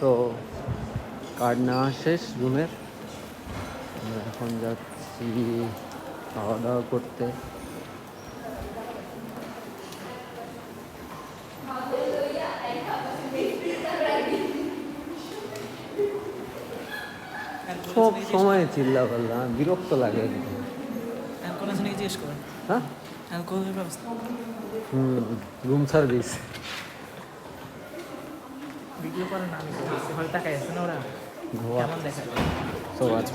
তো কার্ড নেওয়া শেষ রুমের এখন যাচ্ছি খাওয়া দাওয়া করতে। সব সময় চিল্লা পাল্লা বিরক্ত লাগে। জিজ্ঞেস হ্যাঁ? হুম রুম সার্ভিস। ভিডিও করে না আমি বলছি হয়তো টাকায় আছে না ওরা গোয়া কেমন দেখা সব আছে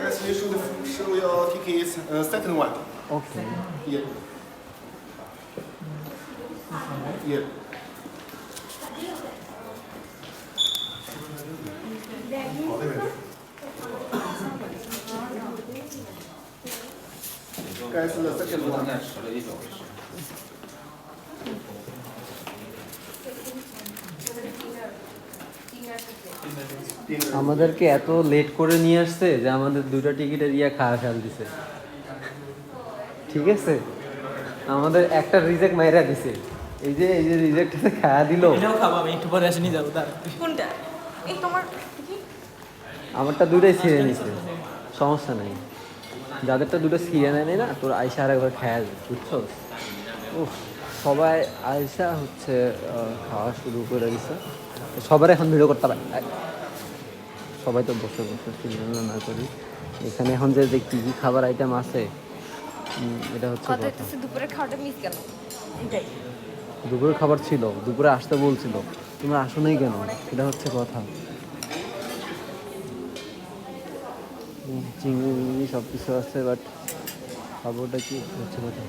Guys, you should show your tickets. Uh, second one. Okay Here. Here. Guys, the second one. আমাদেরকে এত লেট করে নিয়ে আসছে যে আমাদের দুটো টিকিটের ইয়া খাওয়া ফেল দিছে। ঠিক আছে? আমাদের একটা রিজেক্ট মাইরা দিছে। এই যে এই যে রিজেক্ট খাওয়া দিল। এটাও খাব আমি একটু পরে এসে যাব তার কোনটা? এই তোমার আমারটা দুটোই ছেড়ে নিছে। সমস্যা নেই। যাদেরটা দুটো ছিঁড়ে নেয় না তোর আয়সা আর একবার খাওয়া যাবে বুঝছ উফ সবাই আয়সা হচ্ছে খাওয়া শুরু করে দিছে। সবার এখন ভিডিও করতে পারে সবাই তো বসে বসে চিন্তা না করি। এখানে এখন যে যে কী কী খাবার আইটেম আছে এটা হচ্ছে কথা কথা। হচ্ছে দুপুরে খাওয়াটা মিস কেন এটাই। দুপুরে খাবার ছিল দুপুরে আসতে বলছিল। তোমরা আসো নাই কেন? এটা হচ্ছে কথা। চিংড়ি সব কিছু আছে বাট খাবারটা কি? হচ্ছে কথা।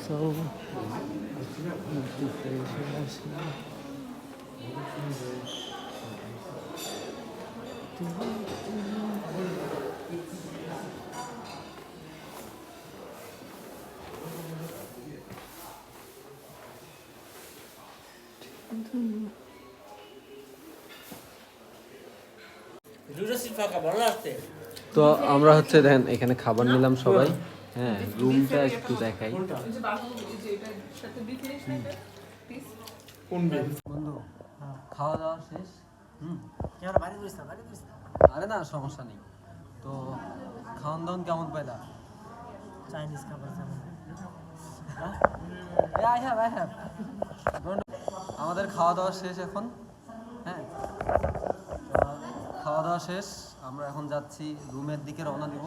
So, দুটো সিট তো আমরা হচ্ছে দেখেন এখানে খাবার নিলাম সবাই। হ্যাঁ রুমটা একটু দেখাই। খাওয়া দাওয়া শেষ হুম? আমরা বাড়ি না বাড়ি আরে না সমস্যা নেই। তো খাওয়ান দাওয়ান কেমন পাইলা? চাইনিজ খাবার আই হ্যাভ আই হ্যাভ আমাদের খাওয়া দাওয়া শেষ এখন হ্যাঁ? খাওয়া দাওয়া শেষ, আমরা এখন যাচ্ছি, রুমের দিকে রওনা দিব।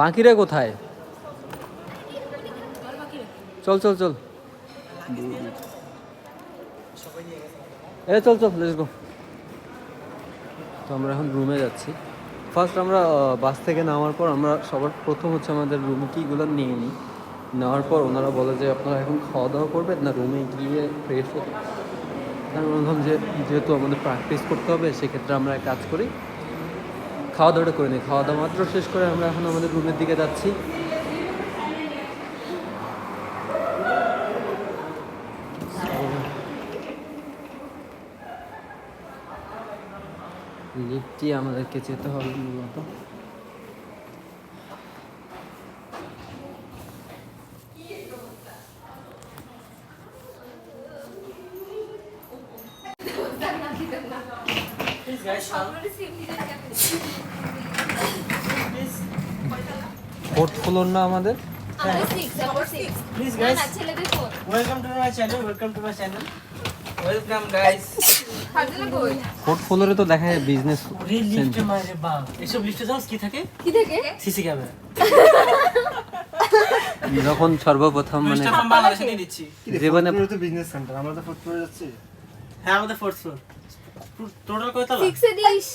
বাকিরা কোথায়? চল চল চল। এ চল চল গো তো আমরা এখন রুমে যাচ্ছি। ফার্স্ট আমরা বাস থেকে নামার পর আমরা সবার প্রথম হচ্ছে আমাদের রুমে কিগুলো নিয়ে নিই। নেওয়ার পর ওনারা বলে যে আপনারা এখন খাওয়া দাওয়া করবেন না রুমে গিয়ে ফ্রেশ হতে আমি বললাম যে যেহেতু আমাদের প্র্যাকটিস করতে হবে, সেক্ষেত্রে আমরা কাজ করি খাওয়া দাওয়াটা করে নিই। খাওয়া দাওয়া মাত্র শেষ করে আমরা এখন আমাদের রুমের দিকে যাচ্ছি। লিফটি আমাদেরকে যেতে হবে মূলত guys, সবগুলো সিম দিয়ে কেন please, ফোর্থ ফ্লোর না আমাদের আমাদের সিক্স নাম্বার সিক্স please না guys, না ছেলেদের four welcome to my channel, welcome to my channel. Welcome guys. ফাজলে কই ফোর্থ ফ্লোরে তো দেখা যায় বিজনেস ওরে লিফটে মারে বাপ। এসব লিফটে জানো কি থাকে? কি থেকে? সিসি ক্যামেরা যখন সর্বপ্রথম মানে জীবনে তো বিজনেস সেন্টার আমরা তো ফুড ফ্লোরে যাচ্ছি। হ্যাঁ আমাদের ফোর্থ ফ্লোর টোটাল সিক্সে দিস।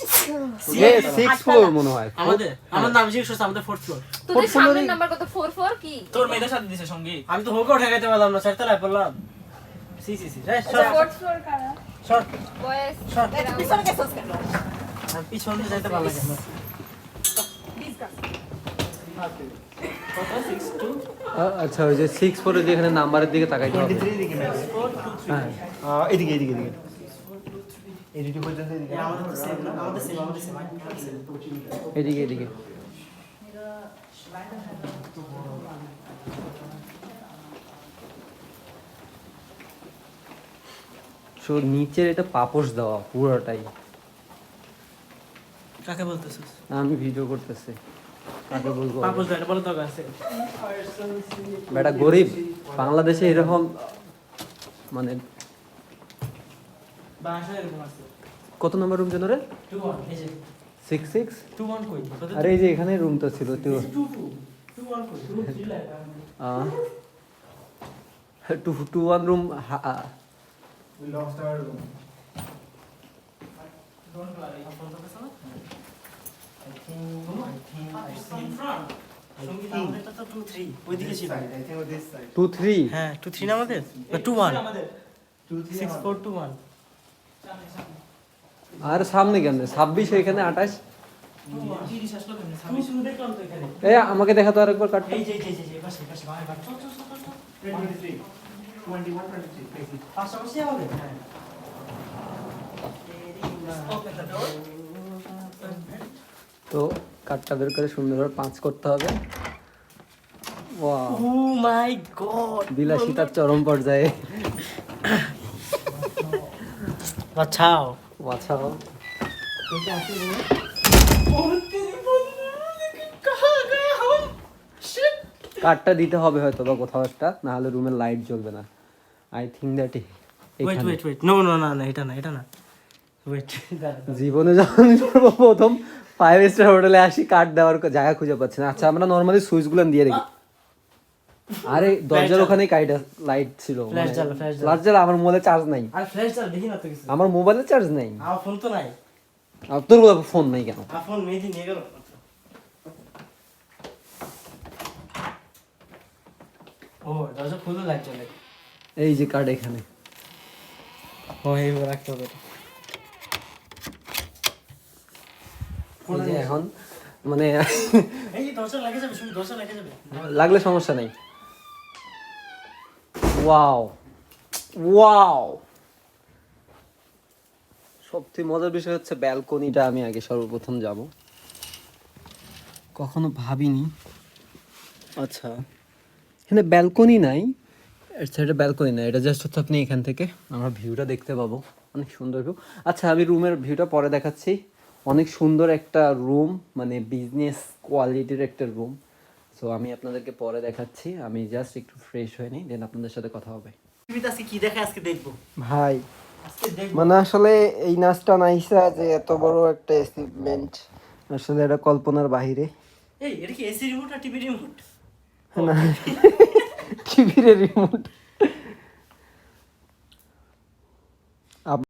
সিক্স ফ্লোর মনে হয় আমাদের আমার নাম জিজ্ঞেস করছে আমাদের ফোর্থ ফ্লোর তোদের সামনের নাম্বার কত? ফোর ফোর কি? তোর মেয়েদের সাথে দিছে সঙ্গী। আমি তো হোকে উঠে পারলাম না চারতলায় পড়লাম। C C C fourth floor কারা? শর্ট বয়েস শর্ট পিছনে গেছস কেন? আর পিছনে যাইতে ভালো লাগে না কত? সিক্স টু আ- আচ্ছা ওই যে সিক্স ফ্লোরে যেখানে নাম্বারের দিকে তাকাইতে হবে। দিকে। হ্যাঁ। এদিকে এদিকে এদিকে। এদিকে পর্যন্ত এদিকে আমাদের তো সেম না আমাদের সেম আমাদের সেম এদিকে এদিকে। সো নিচের এটা পাপোশ দেওয়া পুরোটাই। কাকে বলতেছিস? আমি ভিডিও করতেছি। কাকে বলব? পাপস ভাই বলো তো আছে। বেটা গরিব বাংলাদেশে এরকম মানে কত নম্বর রুম যেন রে সিক্স সিক্স ওয়ান আরে এই যে এখানে রুম তো ছিল two two two one room two three হ্যাঁ টু থ্রি না আমাদের? Two one six four two one আর সামনে কেন? ছাব্বিশ এখানে আঠাশ। এ আমাকে দেখা তো আরেকবার কাটটা door. তো কাঠটা বের করে সুন্দরভাবে পাঁচ করতে হবে। Oh বিলাসিতার চরম পর্যায়ে। বাঁচাও বাছাও কাঠটা দিতে হবে হয়তো বা কোথাও একটা না হলে রুমের লাইট জ্বলবে না। I think that wait wait wait no no না না এটা না এটা না। ওয়েট জীবনে যখন সর্বপ্রথম ফাইভ স্টার হোটেলে আসি কাঠ দেওয়ার জায়গা খুঁজে পাচ্ছি না। আচ্ছা আমরা নর্মালি সুইচগুলো দিয়ে দেখি। আরে দরজার ওখানে লাইট ছিল জ্বালা, flash জ্বালা। ফ্ল্যাশ জ্বালা আমার মোবাইলে চার্জ নাই। আর ফ্ল্যাশ চাল দেখি না তো কিছু। আমার মোবাইলে চার্জ নাই। আমার ফোন তো নাই। আর তোর ফোন নাই কেন? ফোন মেহেদি নিয়ে গেল। ও দরজা খুলে লাইট চলে এই যে কার্ড এখানে। ও এই রাখতে হবে। এখন মানে লাগলে সমস্যা নেই। ওয়াও ওয়াও সবথেকে মজার বিষয় হচ্ছে ব্যালকনিটা আমি আগে সর্বপ্রথম যাব। কখনো ভাবিনি। আচ্ছা এখানে ব্যালকনি নাই। আচ্ছা এটা ব্যালকনি নাই। এটা জাস্ট হচ্ছে আপনি এখান থেকে আমরা ভিউটা দেখতে পাবো। অনেক সুন্দর ভিউ আচ্ছা আমি রুমের ভিউটা পরে দেখাচ্ছি। অনেক সুন্দর একটা রুম মানে বিজনেস কোয়ালিটির একটা রুম সো আমি আপনাদেরকে পরে দেখাচ্ছি। আমি জাস্ট একটু ফ্রেশ হয়ে নিই দেন আপনাদের সাথে কথা হবে। আজকে কি দেখে আজকে দেখব? ভাই আজকে দেখব। মানে আসলে এই নাচটা নাইসা যে এত বড় একটা অ্যাচিভমেন্ট আসলে এটা কল্পনার বাহিরে। এই এটা কি এসি রিমোট আর টিভি রিমোট না টিভির রিমোট